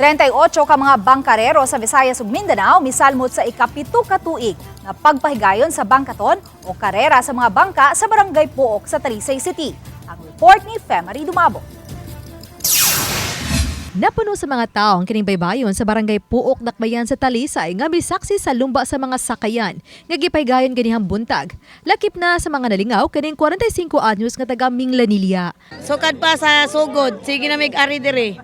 38 ka mga bangkarero sa Visayas ug Mindanao misalmot sa ikapito ka tuig na pagpahigayon sa bangkaton o karera sa mga bangka sa Barangay Puok sa Talisay City. Ang report ni Femary Dumabo. Napuno sa mga tao ang kining baybayon sa barangay Puok Dakbayan sa Talisay nga misaksi sa lumba sa mga sakayan nga gipaygayon ganihang buntag. Lakip na sa mga nalingaw kaning 45 anyos nga taga Minglanilya. Sukad pa sa sugod, sige na mig ari dire.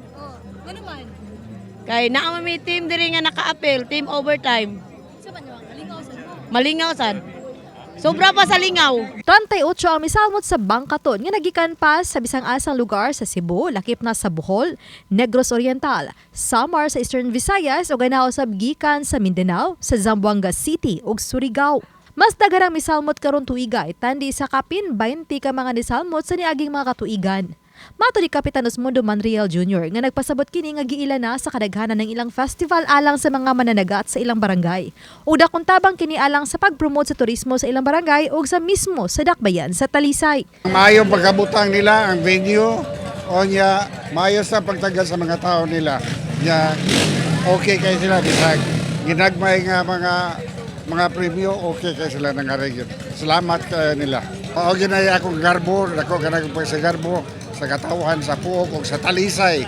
Kay naa may team dire nga naka-appeal, team overtime. Malingaw sad. Sobra pa sa lingaw. 38 ang misalmot sa bangkaton nga nagikan pa sa bisang asang lugar sa Cebu, lakip na sa Bohol, Negros Oriental, Samar sa Eastern Visayas ug ganaw sa gikan sa Mindanao, sa Zamboanga City ug Surigao. Mas dagarang misalmot karon tuiga tandi sa kapin 20 ka mga nisalmot sa niaging mga katuigan. Mato ni Kapitan Osmundo Manriel Jr. nga nagpasabot kini nga giila na sa kadaghanan ng ilang festival alang sa mga mananagat sa ilang barangay. Ug dakong tabang kini alang sa pagpromote sa turismo sa ilang barangay ug sa mismo sa dakbayan sa Talisay. Maayong pagkabutang nila ang venue o niya maayos na pagtagal sa mga tao nila. Niya okay kay sila bisag ginagmay nga mga mga premyo okay kay sila ng. Salamat kayo nila. O ginay akong garbo, ako kanang pag sa garbo sa katawhan sa Puok o sa Talisay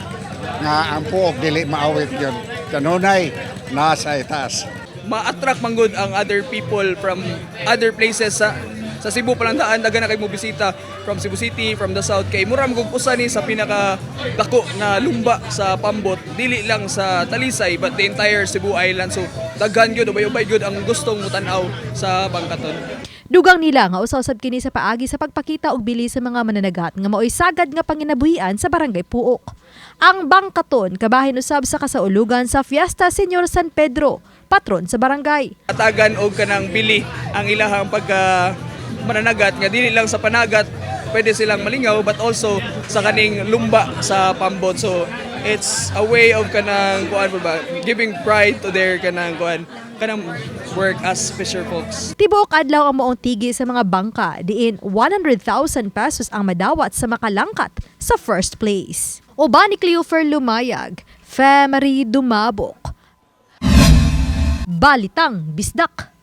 nga ang Puok dili maawit yon. Kanunay nasa itaas. ma-attract man good ang other people from other places sa sa Cebu pa lang daan daga na kay mo bisita from Cebu City from the south. Kay mura magug usa ni sa pinaka dako na lumba sa Pambot. Dili lang sa Talisay but the entire Cebu Island. So daghan gyud ubay-ubay gyud ang gustong mutanaw sa Bangkaton Dugang nila nga usaw-usab kini sa paagi sa pagpakita og bili sa mga mananagat nga maoy sagad nga panginabuhian sa barangay Puok. Ang bangkaton kabahin usab sa kasaulugan sa Fiesta Señor San Pedro, patron sa barangay. atagan og kanang bili ang ilahang pagka mananagat nga dili lang sa panagat pwede silang malingaw but also sa kaning lumba sa Pambot so it's a way of kanang kuan ba giving pride to their kanang kuan kanang work as fisher folks Tibuok adlaw ang moong tigi sa mga bangka, diin 100,000 pesos ang madawat sa makalangkat sa first place. Uba ni Cleofer Lumayag, Femery Dumabok. Balitang Bisdak.